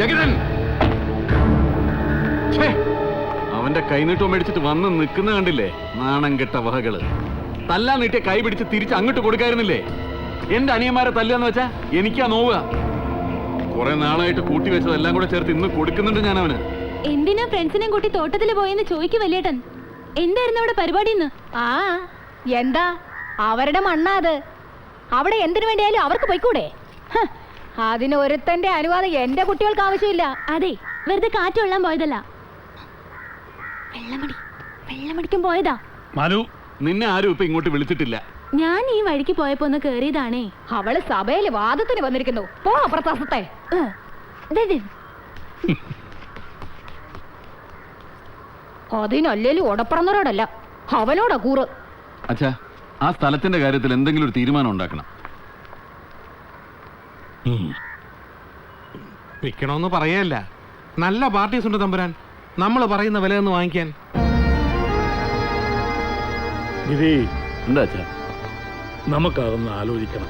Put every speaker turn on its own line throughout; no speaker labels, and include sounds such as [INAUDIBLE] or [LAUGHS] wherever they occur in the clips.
ജഗതൻ! അവന്റെ കൈനീട്ടം മേടിച്ചിട്ട് വന്ന് നിൽക്കുന്ന കണ്ടില്ലേ? നാണം കെട്ട വഹകൾ തല്ലാൻ നീട്ടിയ കൈ പിടിച്ച് തിരിച്ച് അങ്ങോട്ട് കൊടുക്കായിരുന്നില്ലേ? എന്റെ അനിയന്മാരെ തല്ലാന്ന് വെച്ചാ എനിക്കാ നോവുക. കുറെ നാളായിട്ട് കൂട്ടി വെച്ചതെല്ലാം കൂടെ ചേർത്ത് ഇന്ന് കൊടുക്കുന്നുണ്ട് ഞാൻ അവന്
എന്തിനാ ഫ്രണ്ട്സിനെ കൂട്ടി തോട്ടത്തിൽ പോയെന്ന് ചോദിക്കും വലിയേട്ടൻ. എന്തായിരുന്നു അവിടെ പരിപാടി ഇന്ന്
ആ എന്താ? അവരുടെ മണ്ണാ അത്. അവിടെ എന്തിനു വേണ്ടിയാലും അവർക്ക് പോയിക്കൂടെ? അതിന് ഒരുത്തന്റെ അനുവാദം എന്റെ കുട്ടികൾക്ക് ആവശ്യമില്ല.
അതെ വെറുതെ കാറ്റ് കൊള്ളാൻ പോയതല്ല. വെള്ളമടി വെള്ളമടിക്കും പോയതാ.
മനു
നിന്നെ ആരും ഇപ്പൊ ഇങ്ങോട്ട് വിളിച്ചിട്ടില്ല.
ഞാൻ ഈ വഴിക്ക് പോയപ്പോ ഒന്ന് കേറിയതാണേ.
അവൾ സഭയിൽ വാദത്തിന് വന്നിരിക്കുന്നു. പോ അപ്രത്താസത്തെ. അതിനല്ലേലും ഉടപ്പറന്നവരോടല്ല അവനോടാ കൂറ്.
അച്ഛാ ആ സ്ഥലത്തിന്റെ കാര്യത്തിൽ എന്തെങ്കിലും ഒരു തീരുമാനം ഉണ്ടാക്കണം.
വിൽക്കണമെന്ന് പറയല്ല നല്ല പാർട്ടീസ് ഉണ്ട് തമ്പുരാൻ. നമ്മൾ പറയുന്ന വില ഒന്ന് വാങ്ങിക്കാൻ.
ഗിരി.
എന്താ അച്ഛാ?
നമുക്കതൊന്ന് ആലോചിക്കണം.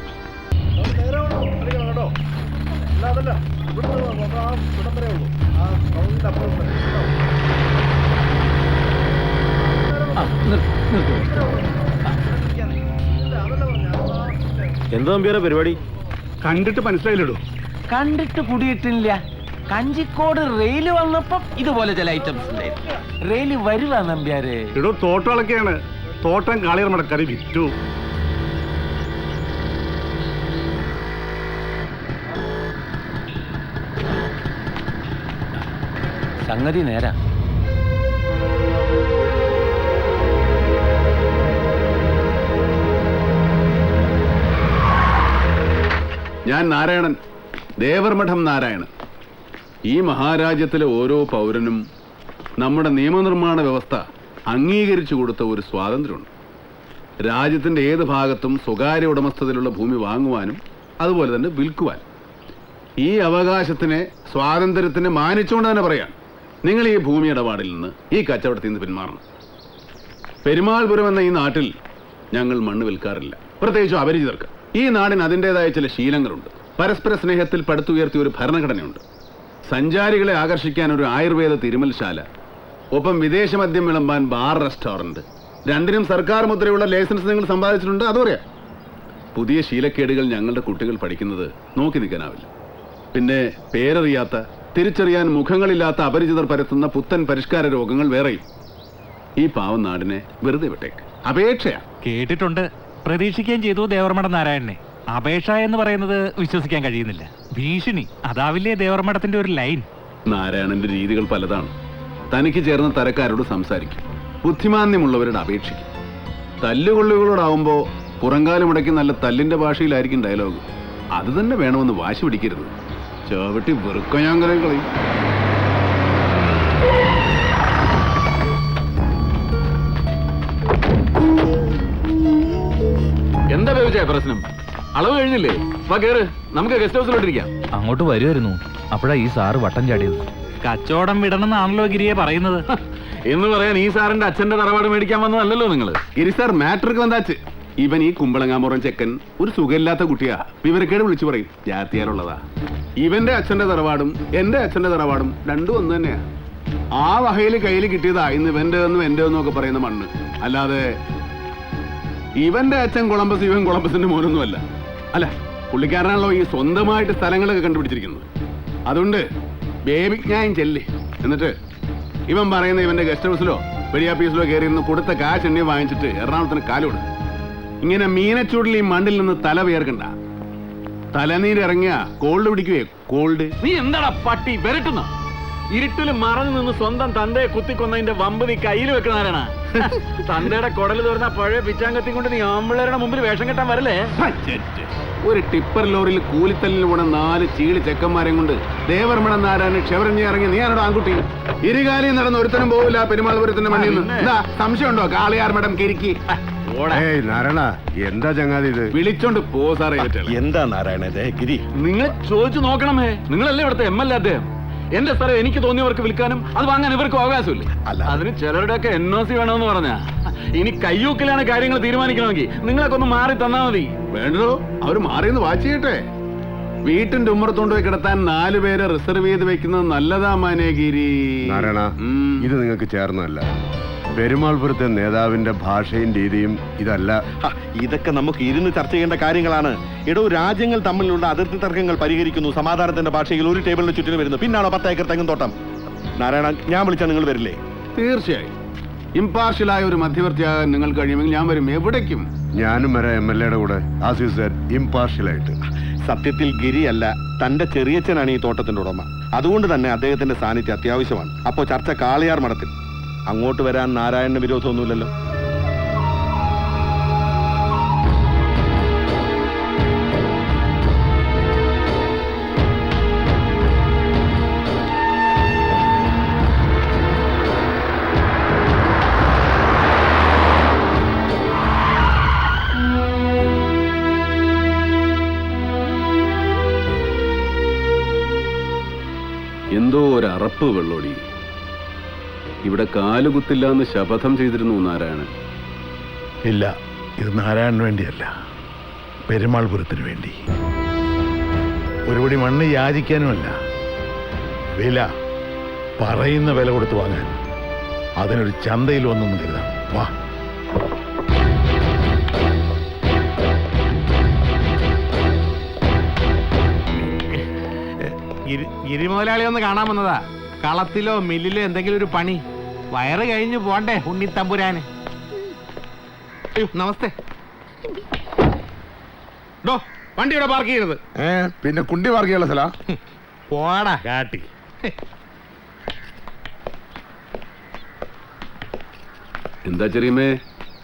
എന്താ നമ്പ്യാരെ പരിപാടി?
കണ്ടിട്ട് മനസ്സിലായില്ലടോ.
കണ്ടിട്ട് കുടിയിട്ടില്ല. കഞ്ചിക്കോട് റെയിൽ വന്നപ്പം ഇതുപോലെ ചില ഐറ്റംസ് ഉണ്ടായിരുന്നു. റെയിൽ വരുവാ നമ്പ്യാരെ.
ഇടോ തോട്ടങ്ങളൊക്കെയാണ് തോട്ടം കാളിയർ കറി വിറ്റു.
സംഗതി നേരാ.
ഞാൻ നാരായണൻ. ദേവർമഠം നാരായണൻ. ഈ മഹാരാജ്യത്തിലെ ഓരോ പൗരനും നമ്മുടെ നിയമനിർമ്മാണ വ്യവസ്ഥ അംഗീകരിച്ചു കൊടുത്ത ഒരു സ്വാതന്ത്ര്യമുണ്ട്. രാജ്യത്തിന്റെ ഏത് ഭാഗത്തും സ്വകാര്യ ഉടമസ്ഥതയിലുള്ള ഭൂമി വാങ്ങുവാനും അതുപോലെ തന്നെ വിൽക്കുവാനും. ഈ അവകാശത്തിനെ സ്വാതന്ത്ര്യത്തിനെ മാനിച്ചുകൊണ്ട് തന്നെ പറയാം. നിങ്ങൾ ഈ ഭൂമി ഇടപാടിൽ നിന്ന് ഈ കച്ചവടത്തിൽ നിന്ന് പിന്മാറണം. പെരുമാൾപുരം എന്ന ഈ നാട്ടിൽ ഞങ്ങൾ മണ്ണ് വിൽക്കാറില്ല. പ്രത്യേകിച്ചും അപരിചിതർക്ക്. ഈ നാടിന് അതിന്റെതായ ചില ശീലങ്ങളുണ്ട്. പരസ്പര സ്നേഹത്തിൽ പടുത്തുയർത്തിയ ഒരു ഭരണഘടനയുണ്ട്. സഞ്ചാരികളെ ആകർഷിക്കാൻ ഒരു ആയുർവേദ തിരുമൽശാല ഒപ്പം വിദേശ മദ്യം വിളമ്പാൻ ബാർ റെസ്റ്റോറന്റ് രണ്ടിനും സർക്കാർ മുദ്രയുള്ള ലൈസൻസ് നിങ്ങൾ സമ്പാദിച്ചിട്ടുണ്ട് അതറിയാം പുതിയ ശീലക്കേടുകൾ ഞങ്ങളുടെ കുട്ടികൾ പഠിക്കുന്നത് നോക്കി നിൽക്കാനാവില്ല. പിന്നെ പേരറിയാത്ത തിരിച്ചറിയാൻ മുഖങ്ങളില്ലാത്ത അപരിചിതർ പരത്തുന്ന പുത്തൻ പരിഷ്കാര രോഗങ്ങൾ വേറെയും. ഈ പാവം നാടിനെ വെറുതെ വിട്ടേക്ക്. അപേക്ഷയാ.
കേട്ടിട്ടുണ്ട്. പ്രതീക്ഷിക്കുകയും ചെയ്തു ദേവർമഠ നാരായണനെ. അപേക്ഷ എന്ന് പറയുന്നത് വിശ്വസിക്കാൻ കഴിയുന്നില്ല. ഭീഷണി അതാവില്ലേ ദേവർമഠത്തിന്റെ ഒരു ലൈൻ?
നാരായണന്റെ രീതികൾ പലതാണ്. തനിക്ക് ചേർന്ന തരക്കാരോട് സംസാരിക്കും. ബുദ്ധിമാന്യമുള്ളവരോട് അപേക്ഷിക്കും. തല്ലുകൊള്ളുകളോടാവുമ്പോ പുറങ്കാലം മുടക്കി നല്ല തല്ലിന്റെ ഭാഷയിലായിരിക്കും ഡയലോഗ്. അത് തന്നെ വേണമെന്ന് വാശി പിടിക്കരുത്. ചവിട്ടി ഞാൻ കളയും എന്താ ബേബിച്ചായ പ്രശ്നം? അളവ് കഴിഞ്ഞില്ലേ? വാ കേറ്. നമുക്ക് ഗസ്റ്റ് ഹൗസിലോട്ടിരിക്കാം
അങ്ങോട്ട് വരുമായിരുന്നു അപ്പോഴാ ഈ സാറ് വട്ടം ചാടിയത്.
കച്ചവടം വിടണമെന്നാണല്ലോ ഗിരിയെ പറയുന്നത്.
എന്ന് പറയാൻ ഈ സാറിന്റെ അച്ഛന്റെ തറവാട് മേടിക്കാൻ വന്നതല്ലല്ലോ നിങ്ങൾ ഗിരി സാർ മാട്രിക് വന്നാച്ച്. ഇവൻ ഈ കുമ്പളങ്ങാമുറം ചെക്കൻ ഒരു സുഖമില്ലാത്ത കുട്ടിയാ. വിവരക്കേട് വിളിച്ചു പറയും. ജാത്തിയാരുള്ളതാ ഇവന്റെ അച്ഛന്റെ തറവാടും എന്റെ അച്ഛന്റെ തറവാടും രണ്ടും ഒന്ന് തന്നെയാ. ആ വകയിൽ കയ്യിൽ കിട്ടിയതാ ഇന്ന് ഇവന്റെ എന്നും എന്റെ എന്നും ഒക്കെ പറയുന്ന മണ്ണ്. അല്ലാതെ ഇവന്റെ അച്ഛൻ കൊളംബസ് ഇവൻ കൊളംബസിന്റെ മോനൊന്നുമല്ല. അല്ല പുള്ളിക്കാരനാണല്ലോ ഈ സ്വന്തമായിട്ട് സ്ഥലങ്ങളൊക്കെ കണ്ടുപിടിച്ചിരിക്കുന്നത്. അതുകൊണ്ട് ബേബി ഞാൻ ചെല്ലി. എന്നിട്ട് ഇവൻ പറയുന്ന ഇവന്റെ ഗസ്റ്റ് ഹൗസിലോ വെടിയാപ്പീസിലോ കയറി നിന്ന് കൊടുത്ത കാശ് എണ്ണി വാങ്ങിച്ചിട്ട് എറണാകുളത്തിന് കാലോട് ഇങ്ങനെ മീനച്ചൂടിൽ ഈ മണ്ണിൽ നിന്ന് തല വേർക്കണ്ട തലനീരിറങ്ങിയ കോൾഡ് പിടിക്കുകയെ കോൾഡ് നീ എന്താടാ പട്ടി വരട്ടുന്ന? ഇരുട്ടിൽ മറന്നു നിന്ന് സ്വന്തം തന്തയെ കുത്തിക്കൊന്നതിന്റെ വമ്പ് നീ കയ്യിൽ വെക്കുന്നവരാണ് [LAUGHS] തന്തയുടെ കുടൽ തുറന്ന പഴയ പിച്ചാങ്കത്തി കൊണ്ട് നീ ആമ്പിളരുടെ മുമ്പിൽ വേഷം കെട്ടാൻ വരല്ലേ? ഒരു ടിപ്പർ ലോറിയിൽ കൂലിത്തല്ലിൽ പോണ നാല് ചീളി ചെക്കന്മാരെയും കൊണ്ട് ദേവർമണ നാരായണ ക്ഷവരഞ്ഞി ഇറങ്ങി നീ ആരുടെ ആൺകുട്ടി? ഇരുകാലി നടന്ന ഒരുത്തനും പോവില്ല പെരുമാൾപുരത്തിന്റെ മണ്ണിൽ നിന്ന്. എന്താ സംശയമുണ്ടോ? കാളിയാർ മഠം കിരിക്കി.
ഏയ് നാരായണ എന്താ ചങ്ങാതി ഇത്?
വിളിച്ചോണ്ട് പോ സാറേ
എന്താ നാരായണ ഗിരി.
നിങ്ങൾ ചോദിച്ചു നോക്കണമേ നിങ്ങളല്ലേ ഇവിടുത്തെ എം എൽ എ അദ്ദേഹം? എന്റെ സ്ഥലം എനിക്ക് തോന്നിയവർക്ക് വിൽക്കാനും അത് വാങ്ങാൻ ഇവർക്കും അവകാശമില്ല?
അല്ല.
അതിന് ചിലരുടെയൊക്കെ എൻ ഒ സി വേണമെന്ന് പറഞ്ഞാ. ഇനി കയ്യൂക്കിലാണ് കാര്യങ്ങൾ തീരുമാനിക്കണമെങ്കിൽ നിങ്ങളൊക്കെ ഒന്ന് മാറി തന്നാ മതി. വേണ്ടോ അവർ മാറിയെന്ന് വാച്ച് ചെയ്യട്ടെ. വീട്ടിന്റെ ഉമ്മറത്തോണ്ട് പോയി കിടത്താൻ നാല് പേരെ റിസർവ് ചെയ്ത് വെക്കുന്നത് നല്ലതാ മാനേഗിരി.
ഇത് നിങ്ങൾക്ക് ചേർന്നതല്ല. പെരുമാൾപുരത്തെ നേതാവിന്റെ ഭാഷയും രീതിയും ഇതല്ല.
ഹ, ഇതൊക്കെ നമുക്ക് ഇരുന്ന് ചർച്ച ചെയ്യേണ്ട കാര്യങ്ങളാണ്. എടോ രാജ്യങ്ങൾ തമ്മിലുള്ള അതിർത്തി തർക്കങ്ങൾ പരിഹരിക്കുന്നു. സമാധാനത്തിന്റെ ഭാഷയിൽ ഒരു ടേബിളിന് ചുറ്റിന് വരുന്നു. പിന്നാണോ പത്ത് ഏക്കർ തെങ്ങും തോട്ടം? നാരായണ ഞാൻ വിളിച്ചാൽ നിങ്ങൾ വരില്ലേ?
തീർച്ചയായും. ഇമ്പാർഷ്യലായ ഒരു മധ്യവർത്തിയാകാൻ നിങ്ങൾ കഴിയുമെങ്കിൽ ഞാൻ വരും. എവിടേക്കും?
ഞാനും വരാം എം എൽ എയുടെ കൂടെ. ആസ് യു സെഡ് ഇമ്പാർഷ്യലായിട്ട്
സത്യത്തിൽ ഗിരിയല്ല തന്റെ ചെറിയച്ഛനാണ് ഈ തോട്ടത്തിന്റെ ഉടമ. അതുകൊണ്ട് തന്നെ അദ്ദേഹത്തിന്റെ സാന്നിധ്യം അത്യാവശ്യമാണ്. അപ്പോ ചർച്ച കാളിയാർ മഠത്തിൽ. അങ്ങോട്ട് വരാൻ നാരായണന് വിരോധമൊന്നുമില്ലല്ലോ.
എന്തോ ഒരു അറപ്പ് വെള്ളോടി. ഇവിടെ കാലുകുത്തില്ല എന്ന് ശപഥം ചെയ്തിരുന്നു നാരായണൻ.
ഇല്ല ഇത് നാരായണന് വേണ്ടിയല്ല. പെരുമാൾപുരത്തിന് വേണ്ടി. ഒരുപടി മണ്ണ് യാചിക്കാനുമല്ല. വില പറയുന്ന വില കൊടുത്തു വാങ്ങാൻ. അതിനൊരു ചന്തയിൽ വന്നൊന്നും കരുതാം. വാ.
ഗിരി ഗിരിമുതലാളി ഒന്ന് കാണാൻ വന്നതാ. കളത്തിലോ മില്ലിലോ എന്തെങ്കിലും ഒരു പണി. വയറ് കഴിഞ്ഞു പോണ്ടേ ഉണ്ണിത്തമ്പുരാന്. നമസ്തേ. ഡോ വണ്ടി ഇവിടെ പാർക്ക് ചെയ്യരുത്
ഏ പിന്നെ കുണ്ടി പാർക്ക് മാർഗിയുള്ള സ്ഥല?
പോടാ. കാട്ടി.
എന്താ ചെറിയമ്മേ?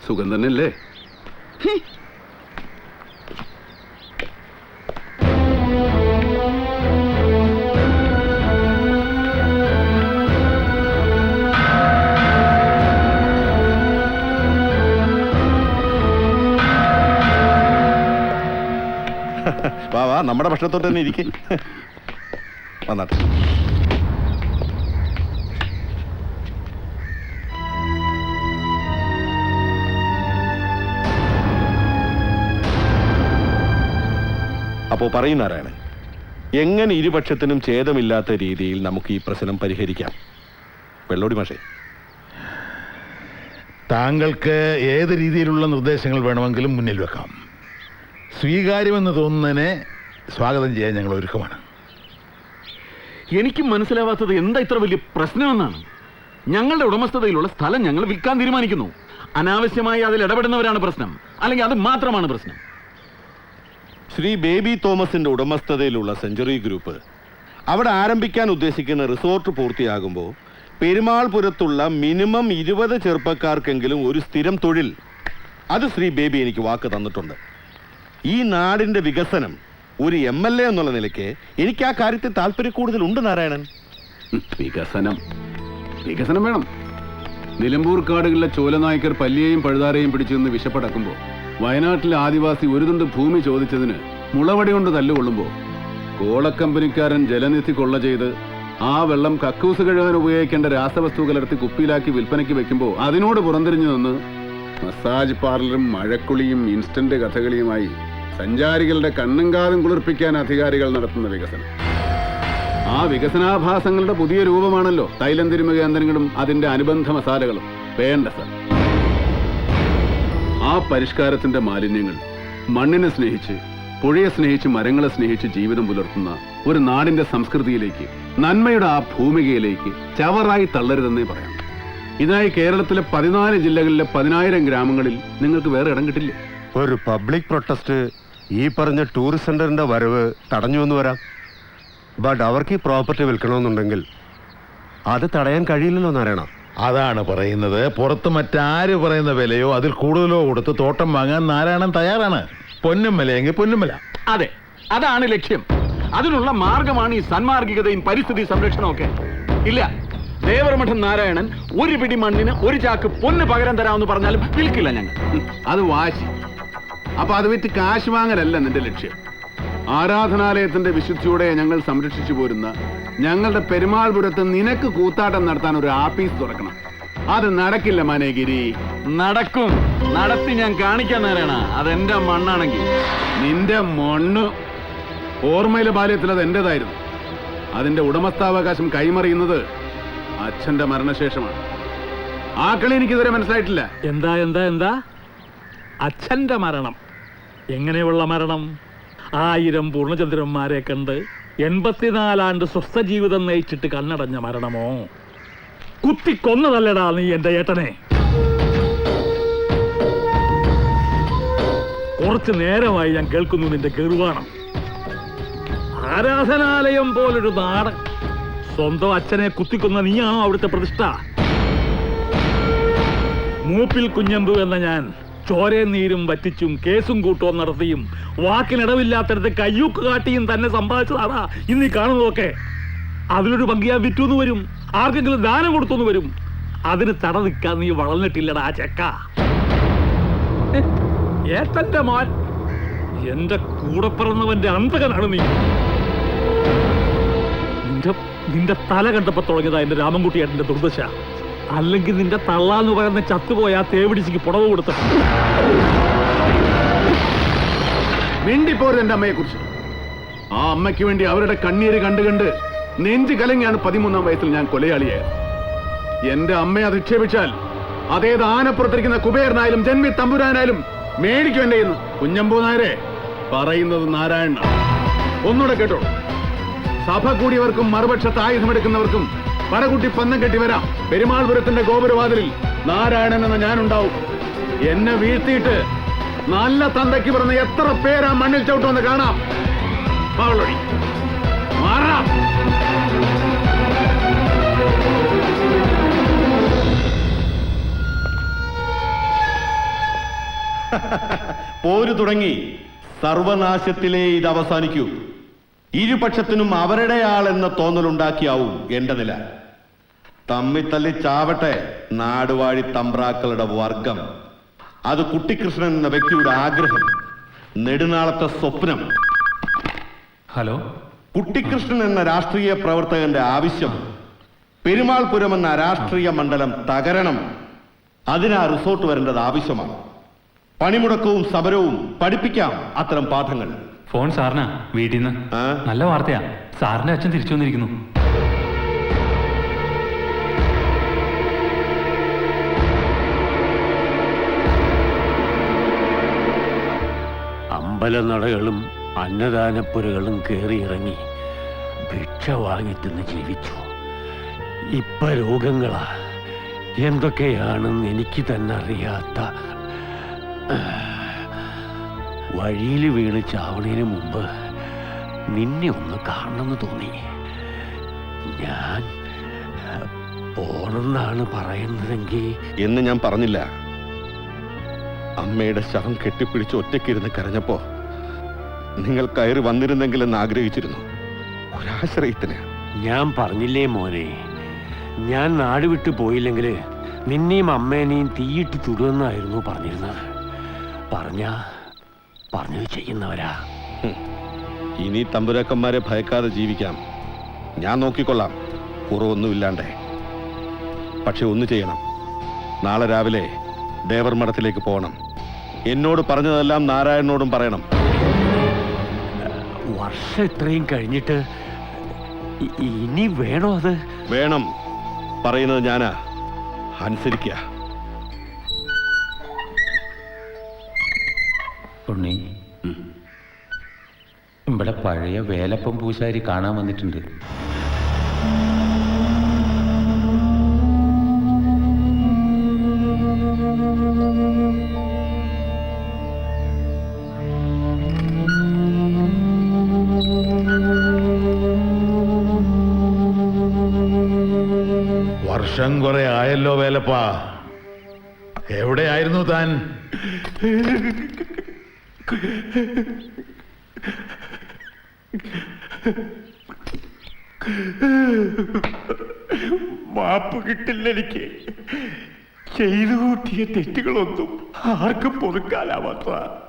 സുഖം തന്നെയല്ലേ?
നമ്മുടെ ഭക്ഷണത്തോട്ട് തന്നെ ഇരിക്കും. വന്നാട്ടെ. അപ്പോ പറയും നാരായണൻ എങ്ങനെ ഇരുപക്ഷത്തിനും ഛേദമില്ലാത്ത രീതിയിൽ നമുക്ക് ഈ പ്രശ്നം പരിഹരിക്കാം? വെള്ളോടി മാഷേ.
താങ്കൾക്ക് ഏത് രീതിയിലുള്ള നിർദ്ദേശങ്ങൾ വേണമെങ്കിലും മുന്നിൽ വെക്കാം. സ്വീകാര്യമെന്ന് തോന്നുന്നതിനെ സ്വാഗതം ചെയ്യാൻ ഞങ്ങൾ ഒരുക്കമാണ്.
എനിക്ക് മനസ്സിലാവാത്തത് എന്താ ഇത്ര വലിയ പ്രശ്നമെന്നാണ്? ഞങ്ങളുടെ ഉടമസ്ഥതയിലുള്ള സ്ഥലം ഞങ്ങൾ വിൽക്കാൻ തീരുമാനിക്കുന്നു. അനാവശ്യമായി അതിൽ ഇടപെടുന്നവരാണ് പ്രശ്നം. അല്ലെങ്കിൽ അത് മാത്രമാണ് പ്രശ്നം.
ശ്രീ ബേബി തോമസിന്റെ ഉടമസ്ഥതയിലുള്ള സെഞ്ചുറി ഗ്രൂപ്പ് അവിടെ ആരംഭിക്കാൻ ഉദ്ദേശിക്കുന്ന റിസോർട്ട് പൂർത്തിയാകുമ്പോൾ പെരുമാൾപുരത്തുള്ള മിനിമം ഇരുപത് ചെറുപ്പക്കാർക്കെങ്കിലും ഒരു സ്ഥിരം തൊഴിൽ. അത് ശ്രീ ബേബി എനിക്ക് വാക്ക് തന്നിട്ടുണ്ട്. ഈ നാടിന്റെ വികസനം ഒരു എം എൽ എ എന്നുള്ള നിലയ്ക്ക് എനിക്ക് ആ കാര്യത്തിൽ കൂടുതൽ ഉണ്ട് നാരായണൻ.
വികസനം. വികസനം വേണം. നിലമ്പൂർ കാടുകളിലെ ചോലനായ്ക്കർ പല്ലിയെയും പഴുതാരയും പിടിച്ചു നിന്ന് വിശപ്പടക്കുമ്പോൾ വയനാട്ടിലെ ആദിവാസി ഒരു തുണ്ട് ഭൂമി ചോദിച്ചതിന് മുളവടി കൊണ്ട് തല്ലുകൊള്ളുമ്പോൾ കോളക്കമ്പനിക്കാരൻ ജലനിധി കൊള്ള ചെയ്ത് ആ വെള്ളം കക്കൂസ് കഴുകാൻ ഉപയോഗിക്കേണ്ട രാസവസ്തു കലർത്തി കുപ്പിയിലാക്കി വിൽപ്പനയ്ക്ക് വെക്കുമ്പോൾ അതിനോട് പുറംതിരിഞ്ഞു നിന്ന് മസാജ് പാർലറും മഴക്കുളിയും ഇൻസ്റ്റന്റ് കഥകളിയുമായി സഞ്ചാരികളുടെ കണ്ണും കാലും കുളിർപ്പിക്കാൻ അധികാരികൾ നടത്തുന്ന വികസനം. ആ വികസനാഭാസങ്ങളുടെ പുതിയ രൂപമാണല്ലോ തൈലം തിരുമ കേന്ദ്രങ്ങളും അതിന്റെ അനുബന്ധ മസാലകളും. വേണ്ട സർ. ആ പരിഷ്കാരത്തിന്റെ മാലിന്യങ്ങൾ മണ്ണിനെ സ്നേഹിച്ച് പുഴയെ സ്നേഹിച്ച് മരങ്ങളെ സ്നേഹിച്ച് ജീവിതം പുലർത്തുന്ന ഒരു നാടിന്റെ സംസ്കൃതിയിലേക്ക് നന്മയുടെ ആ ഭൂമികയിലേക്ക് ചവറായി തള്ളരുതെന്നേ പറയാം. ഇതിനായി കേരളത്തിലെ പതിനാല് ജില്ലകളിലെ പതിനായിരം ഗ്രാമങ്ങളിൽ നിങ്ങൾക്ക് വേറെ ഇടം കിട്ടില്ലേ?
ഒരു പബ്ലിക് പ്രൊട്ടസ്റ്റ് ഈ പറഞ്ഞ ടൂറിസ്റ്റ് സെന്ററിന്റെ വരവ് തടഞ്ഞു എന്ന് വരാം. ബട്ട് അവർക്ക് ഈ പ്രോപ്പർട്ടി വിൽക്കണമെന്നുണ്ടെങ്കിൽ അത് തടയാൻ കഴിയില്ലല്ലോ നാരായണ.
അതാണ് പറയുന്നത്. പുറത്ത് മറ്റാര് പറയുന്ന വിലയോ അതിൽ കൂടുതലോ കൊടുത്ത് തോട്ടം വാങ്ങാൻ നാരായണൻ തയ്യാറാണ്. പൊന്നും പൊന്നുമല പൊന്നും വില.
അതെ അതാണ് ലക്ഷ്യം. അതിനുള്ള മാർഗമാണ് ഈ സന്മാർഗികതയും പരിസ്ഥിതി സംരക്ഷണവും ഒക്കെ. ഇല്ല ദേവരമഠം നാരായണൻ ഒരു പിടി മണ്ണിന് ഒരു ചാക്ക് പൊന്ന് പകരം തരാമെന്ന് പറഞ്ഞാലും വിൽക്കില്ല ഞങ്ങൾ. അത് വാശി. അപ്പൊ അത് വിറ്റ് കാശ് വാങ്ങലല്ല നിന്റെ ലക്ഷ്യം. ആരാധനാലയത്തിന്റെ വിശുദ്ധിയോടെ ഞങ്ങൾ സംരക്ഷിച്ചു പോരുന്ന ഞങ്ങളുടെ പെരുമാൾപുരത്ത് നിനക്ക് കൂത്താട്ടം നടത്താൻ ഒരു ആപ്പീസ് തുറക്കണം. അത് നടക്കില്ല മനേഗിരി. നടക്കും. നടത്തി ഞാൻ കാണിക്കാൻ നേരാണ് അതെന്റെ മണ്ണാണെങ്കിൽ. നിന്റെ മണ്ണ്. ഓർമ്മയിലെ ബാല്യത്തിൽ അത് എന്റേതായിരുന്നു. അതിന്റെ ഉടമസ്ഥാവകാശം കൈമറിയുന്നത് അച്ഛന്റെ മരണശേഷമാണ്. ആ കളി എനിക്കിതുവരെ മനസ്സിലായിട്ടില്ല.
എന്താ എന്താ എന്താ? അച്ഛന്റെ മരണം. എങ്ങനെയുള്ള മരണം? ആയിരം പൂർണചന്ദ്രന്മാരെ കണ്ട് എൺപത്തിനാലാണ്ട് സ്വസ്ഥ ജീവിതം നയിച്ചിട്ട് കണ്ണടഞ്ഞ മരണമോ? കുത്തിക്കൊന്നതല്ലടാ നീ എന്റെ ഏട്ടനെ. കുറച്ചു നേരമായി ഞാൻ കേൾക്കുന്നു നിന്റെ ഗർവാണം. ആരാധനാലയം പോലൊരു നാടൻ. സ്വന്തം അച്ഛനെ കുത്തിക്കൊന്ന നീയാണോ അവിടുത്തെ പ്രതിഷ്ഠ? മൂപ്പിൽ കുഞ്ഞമ്പു എന്ന ഞാൻ ചോരയും നീരും വറ്റിച്ചും കേസും കൂട്ടവും നടത്തിയും വാക്കിനിടവില്ലാത്തടത്ത് കയ്യൂക്ക് കാട്ടിയും തന്നെ സമ്പാദിച്ചതാടാ. ഇന്ന് കാണുന്നതൊക്കെ. അതിലൊരു പങ്ക് ഞാൻ വിറ്റുന്ന് വരും. ആർക്കെങ്കിലും ദാനം കൊടുത്തു വരും. അതിന് തട നിൽക്കാൻ നീ വളർന്നിട്ടില്ലടാ ആ ചെക്ക. ഏത്തന്റെ മോൻ. എന്റെ കൂടെ പിറന്നവന്റെ അന്തകനാണ് നീ. നിന്റെ നിന്റെ തല കണ്ടപ്പോ തുടങ്ങിയതാ എന്റെ രാമൻകുട്ടി ഏട്ടന്റെ ദുർദശ. അല്ലെങ്കിൽ നിന്റെ തള്ളാന്ന് പറയുന്ന ചത്തുപോയ ആ തേവിടിച്ചിക്ക് പുടവ് കൊടുത്ത.
മിണ്ടിപ്പോരുത് എന്റെ അമ്മയെ കുറിച്ച് ആ അമ്മയ്ക്ക് വേണ്ടി അവരുടെ കണ്ണീര് കണ്ട് കണ്ട് നെഞ്ചു കലങ്ങിയാണ് പതിമൂന്നാം വയസ്സിൽ ഞാൻ കൊലയാളിയായത് എന്റെ അമ്മയെ അധിക്ഷേപിച്ചാൽ അതേത് ആനപ്പുറത്തിരിക്കുന്ന കുബേരനായാലും ജന്മി തമ്പുരാനായാലും മേടിക്കും എന്റെ ഇന്ന് കുഞ്ഞമ്പൂ നായരെ പറയുന്നത് നാരായണ ഒന്നുകൂടെ കേട്ടോ. സഭ കൂടിയവർക്കും മറുപക്ഷത്ത് ആയുധമെടുക്കുന്നവർക്കും പടകുട്ടി പന്തം കെട്ടി വരാം. പെരുമാൾപുരത്തിന്റെ ഗോപുരവാതിലിൽ നാരായണൻ എന്ന ഞാനുണ്ടാവും. എന്നെ വീഴ്ത്തിയിട്ട് നല്ല തന്തയ്ക്ക് പറഞ്ഞ എത്ര പേരാ മണ്ണിൽ ചവിട്ടുമെന്ന് കാണാം. പാവളൊഴി മാറാം.
പോരു തുടങ്ങി. സർവനാശത്തിലേ ഇത് അവസാനിക്കൂ. ഇരുപക്ഷത്തിനും അവരുടെ ആൾ എന്ന തോന്നലുണ്ടാക്കിയാവും എന്റെ നില. തമ്മിത്തല്ലി ചാവട്ടെ നാടുവാഴി തമ്പ്രാക്കളുടെ വർഗം. അത് കുട്ടിക്കൃഷ്ണൻ എന്ന വ്യക്തിയുടെ ആഗ്രഹം. നെടുനാളത്തെ സ്വപ്നം.
ഹലോ?
കുട്ടിക്കൃഷ്ണൻ എന്ന രാഷ്ട്രീയ പ്രവർത്തകന്റെ ആവശ്യം. പെരുമാൾപുരം എന്ന രാഷ്ട്രീയ മണ്ഡലം തകരണം. അതിനാ റിസോർട്ട് വരേണ്ടത് ആവശ്യമാണ്. പണിമുടക്കവും സമരവും പഠിപ്പിക്കാം അത്തരം പാഠങ്ങൾ.
ഫോൺ സാറിനാ വീട്ടിൽ നിന്ന്
ആ?
നല്ല വാർത്തയാ. സാറിന്റെ അച്ഛൻ തിരിച്ചു വന്നിരിക്കുന്നു.
അമ്പലനടകളും അന്നദാനപ്പുരകളും കയറിയിറങ്ങി ഭിക്ഷ വാങ്ങിത്തിന്ന് ജീവിച്ചു. ഇപ്പൊ രോഗങ്ങളാ. എന്തൊക്കെയാണെന്ന് എനിക്ക് തന്നെ അറിയാത്ത വഴിയിൽ വീണ് ചാവണേന് മുമ്പ് നിന്നെ ഒന്ന് കാണണമെന്ന് തോന്നി. ഞാൻ പോണെന്നാണ് പറയുന്നതെങ്കിൽ
എന്ന് ഞാൻ പറഞ്ഞില്ല. അമ്മയുടെ ശവം കെട്ടിപ്പിടിച്ച് ഒറ്റയ്ക്കിരുന്ന് കരഞ്ഞപ്പോ നിങ്ങൾ കയറി വന്നിരുന്നെങ്കിലെന്ന് ആഗ്രഹിച്ചിരുന്നു. ഒരാശ്രയത്തിന്.
ഞാൻ പറഞ്ഞില്ലേ മോനെ ഞാൻ നാട് വിട്ടു പോയില്ലെങ്കിൽ നിന്നെയും അമ്മേനെയും തീയിട്ട് ചുടുമെന്നായിരുന്നു പറഞ്ഞിരുന്നത്. പറഞ്ഞ പറഞ്ഞത് ചെയ്യുന്നവരാ.
ഇനി തമ്പുരാക്കന്മാരെ ഭയക്കാതെ ജീവിക്കാം. ഞാൻ നോക്കിക്കൊള്ളാം. കുറവൊന്നുമില്ലാണ്ടേ. പക്ഷെ ഒന്ന് ചെയ്യണം. നാളെ രാവിലെ ദേവർ മഠത്തിലേക്ക് പോകണം. എന്നോട് പറഞ്ഞതെല്ലാം നാരായണനോടും പറയണം.
വർഷം ഇത്രയും കഴിഞ്ഞിട്ട് ഇനി വേണോ അത്?
വേണം. പറയുന്നത് ഞാനാ. അനുസരിക്കുക
ഇവിടെ പഴയ വേലപ്പം പൂശാരി കാണാൻ വന്നിട്ടുണ്ട്.
വർഷം കുറെ ആയല്ലോ വേലപ്പാ. എവിടെയായിരുന്നു താൻ?
മാപ്പ് കിട്ടില്ല എനിക്ക്. ചെയ്തു കൂട്ടിയ തെറ്റുകളൊന്നും ആർക്കും പൊതുക്കാലാവാത്ത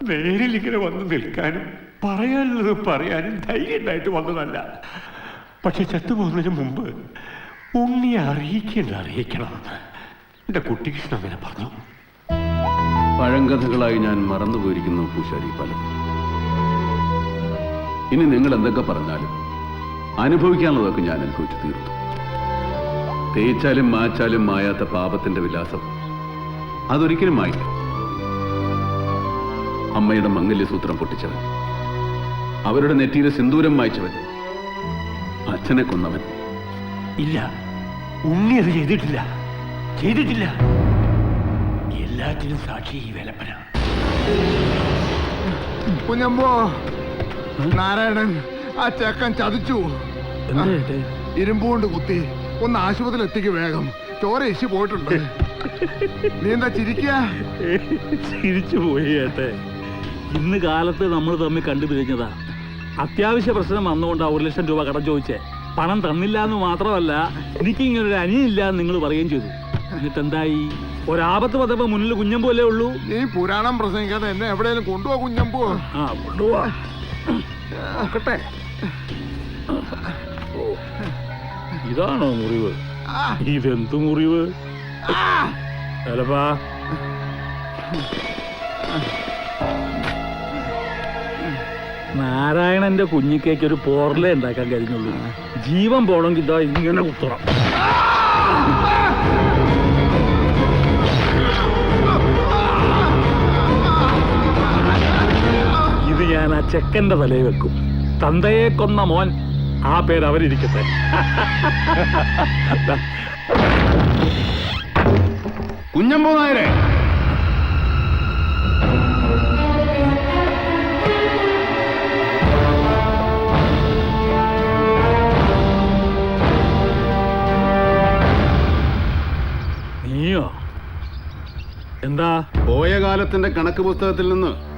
നേരിൽ ഇങ്ങനെ വന്ന് നിൽക്കാനും പറയാനുള്ളത് പറയാനും ധൈര്യമായിട്ട് വന്നതല്ല. പക്ഷെ ചത്തുപോകുന്നതിന് മുമ്പ് ഉണ്ണിയെ അറിയിക്കേണ്ട അറിയിക്കണമെന്ന് എന്റെ കുട്ടികൃഷ്ണൻ അങ്ങനെ പറഞ്ഞു.
പഴങ്കഥകളായി ഞാൻ മറന്നുപോയിരിക്കുന്നു പൂശാരി പലതും ഇനി നിങ്ങൾ എന്തൊക്കെ പറഞ്ഞാലും അനുഭവിക്കാനുള്ളതൊക്കെ ഞാൻ അനുഭവിച്ചു തീർത്തു. തേച്ചാലും മാച്ചാലും മായാത്ത പാപത്തിന്റെ വിലാസം അതൊരിക്കലും മായില്ല. അമ്മയുടെ മംഗല്യസൂത്രം പൊട്ടിച്ചവൻ അവരുടെ നെറ്റിയിലെ സിന്ദൂരം മായ്ച്ചവൻ അച്ഛനെ കൊന്നവൻ.
ഇല്ല ഉണ്ണി അത് ചെയ്തിട്ടില്ല. ചെയ്തിട്ടില്ല. എല്ലാത്തിനും സാക്ഷി ഈ വേലപ്പന.
കുഞ്ഞമ്പോ നാരായണൻ ആ ചെക്കൻ ചതിച്ചു. ഇരുമ്പുകൊണ്ട് കുത്തി ഒന്ന് ആശുപത്രിയിൽ എത്തിക്ക് വേഗം. ചോര ഇശി പോയിട്ടുണ്ട്. നീ എന്താ ചിരിക്കുക
ചിരിച്ചു പോയി ഏട്ടെ. ഇന്ന് കാലത്ത് നമ്മൾ തമ്മിൽ കണ്ടുപിരിഞ്ഞതാ അത്യാവശ്യ പ്രശ്നം വന്നുകൊണ്ട് ഒരു ലക്ഷം രൂപ കടം ചോദിച്ചേ. പണം തന്നില്ല എന്ന് മാത്രമല്ല എനിക്ക് ഇങ്ങനെ ഒരു അനിയില്ല എന്ന് നിങ്ങൾ പറയുകയും ചെയ്തു. എന്നിട്ട് എന്തായി ഒരാപത്ത് പതപ്പോ മുന്നിൽ കുഞ്ഞമ്പോ ഉള്ളൂ?
നീ പുരാണം പ്രസംഗിക്കാതെ എന്നെ എവിടെയെങ്കിലും കൊണ്ടുപോവാ കുഞ്ഞമ്പോ
ആ കൊണ്ടുപോവാ. നോക്കട്ടെ. ഇതാണോ മുറിവ്? ഇതെന്ത് മുറിവ്? അലപ്പാ. നാരായണന്റെ കുഞ്ഞിക്കേക്ക് ഒരു പോർലേ ഉണ്ടാക്കാൻ കഴിഞ്ഞുള്ളൂ. ജീവൻ പോണെങ്കിൽ ഇതാ ഇങ്ങനെ കുത്തണം. ഞാൻ ആ ചെക്കന്റെ തലയിൽ വെക്കും. തന്തയെ കൊന്ന മോൻ ആ പേര് അവരിരിക്കട്ടെ. [LAUGHS]
കുഞ്ഞമ്പോ നായരെ.
നീയോ? എന്താ?
പോയ കാലത്തിന്റെ കണക്ക് പുസ്തകത്തിൽ നിന്ന്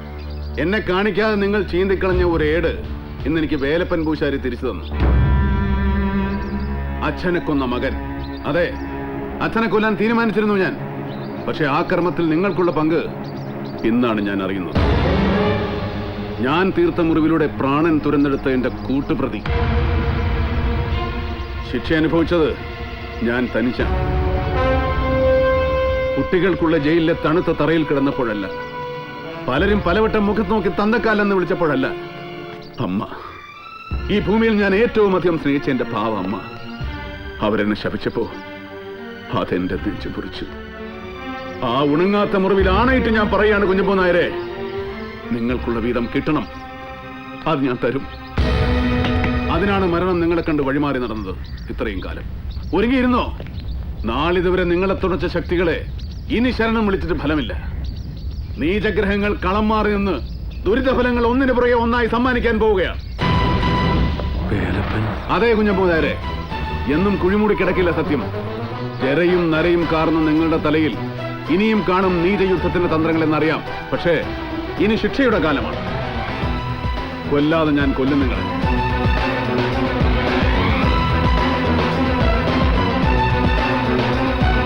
എന്നെ കാണിക്കാതെ നിങ്ങൾ ചീന്തിക്കളഞ്ഞ ഒരു ഏട് ഇന്ന് എനിക്ക് വേലപ്പൻ പൂശാരി തിരിച്ചു തന്നു. അച്ഛനെ കൊന്ന മകൻ. അതെ അച്ഛനെ കൊല്ലാൻ തീരുമാനിച്ചിരുന്നു ഞാൻ. പക്ഷെ ആ കർമ്മത്തിൽ നിങ്ങൾക്കുള്ള പങ്ക് ഇന്നാണ് ഞാൻ അറിയുന്നത്. ഞാൻ തീർത്ത മുറിവിലൂടെ പ്രാണൻ തുരന്നെടുത്ത എന്റെ കൂട്ടുപ്രതി. ശിക്ഷ അനുഭവിച്ചത് ഞാൻ തനിച്ചാണ്. കുട്ടികൾക്കുള്ള ജയിലിലെ തണുത്ത തറയിൽ കിടന്നപ്പോഴല്ല. പലരും പലവട്ടം മുഖത്ത് നോക്കി തന്തക്കാലെന്ന് വിളിച്ചപ്പോഴല്ല. അമ്മ ഈ ഭൂമിയിൽ ഞാൻ ഏറ്റവും അധികം സ്നേഹിച്ച എന്റെ പാവ അമ്മ. അവരെന്നെ ശപിച്ചപ്പോ അതെന്റെ നെഞ്ചു പൊറിച്ചു ആ ഉണങ്ങാത്ത മുറിവിൽ ആണയിട്ട് ഞാൻ പറയാണ് കുഞ്ഞപ്പോ നായരെ. നിങ്ങൾക്കുള്ള വീതം കിട്ടണം. അത് ഞാൻ തരും. അതിനാണ് മരണം നിങ്ങളെ കണ്ട് വഴിമാറി നടന്നത് ഇത്രയും കാലം. ഒരുങ്ങിയിരുന്നോ? നാളിതുവരെ നിങ്ങളെ തുണച്ച ശക്തികളെ ഇനി ശരണം വിളിച്ചിട്ട് ഫലമില്ല. നീചഗ്രഹങ്ങൾ കളം മാറി നിന്ന് ദുരിതഫലങ്ങൾ ഒന്നിനു പുറകെ ഒന്നായി സമ്മാനിക്കാൻ പോവുകയാണ്. അതെ കുഞ്ഞപ്പൂതാരെ എന്നും കുഴിമൂടി കിടക്കില്ല സത്യം. ജരയും നരയും കാർന്ന നിങ്ങളുടെ തലയിൽ ഇനിയും കാണും നീചയുദ്ധത്തിന്റെ തന്ത്രങ്ങൾ എന്നറിയാം പക്ഷേ ഇനി ശിക്ഷയുടെ കാലമാണ്. കൊല്ലാതെ ഞാൻ കൊല്ലും നിങ്ങളെ.